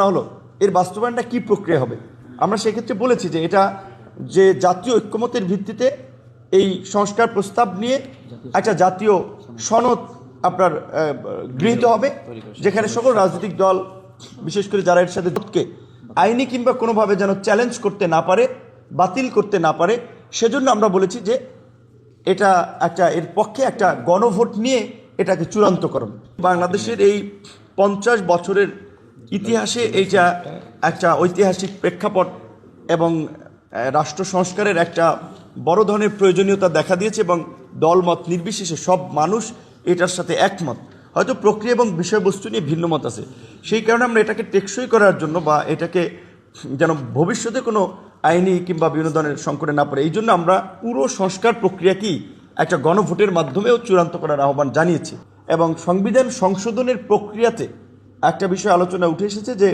না হলো, এর বাস্তবায়নটা কি প্রক্রিয়া হবে? আমরা সেক্ষেত্রে বলেছি যে এটা যে জাতীয় ঐক্যমতের ভিত্তিতে এই সংস্কার প্রস্তাব নিয়ে একটা জাতীয় সনদ আপনার গৃহীত হবে, যেখানে সকল রাজনৈতিক দল, বিশেষ করে যারা এর সাথে জোটকে আইনি কিংবা কোনোভাবে যেন চ্যালেঞ্জ করতে না পারে, বাতিল করতে না পারে, সেজন্য আমরা বলেছি যে এটা একটা, এর পক্ষে একটা গণভোট নিয়ে এটাকে চূড়ান্তকরণ। বাংলাদেশের এই পঞ্চাশ বছরের ইতিহাসে এইটা একটা ঐতিহাসিক প্রেক্ষাপট এবং রাষ্ট্র সংস্কারের একটা বড় ধরনের প্রয়োজনীয়তা দেখা দিয়েছে এবং দলমত নির্বিশেষে সব মানুষ এটার সাথে একমত। হয়তো প্রক্রিয়া এবং বিষয়বস্তু নিয়ে ভিন্ন মত আছে। সেই কারণে আমরা এটাকে টেকসই করার জন্য বা এটাকে যেন ভবিষ্যতে কোনো আইনি কিংবা বিভিন্ন ধরনের সংকটে না পড়ে, এই জন্য আমরা পুরো সংস্কার প্রক্রিয়াকেই একটা গণভোটের মাধ্যমেও চূড়ান্ত করার আহ্বান জানিয়েছি। এবং সংবিধান সংশোধনের প্রক্রিয়াতে একটা বিষয় আলোচনা উঠে এসেছে যে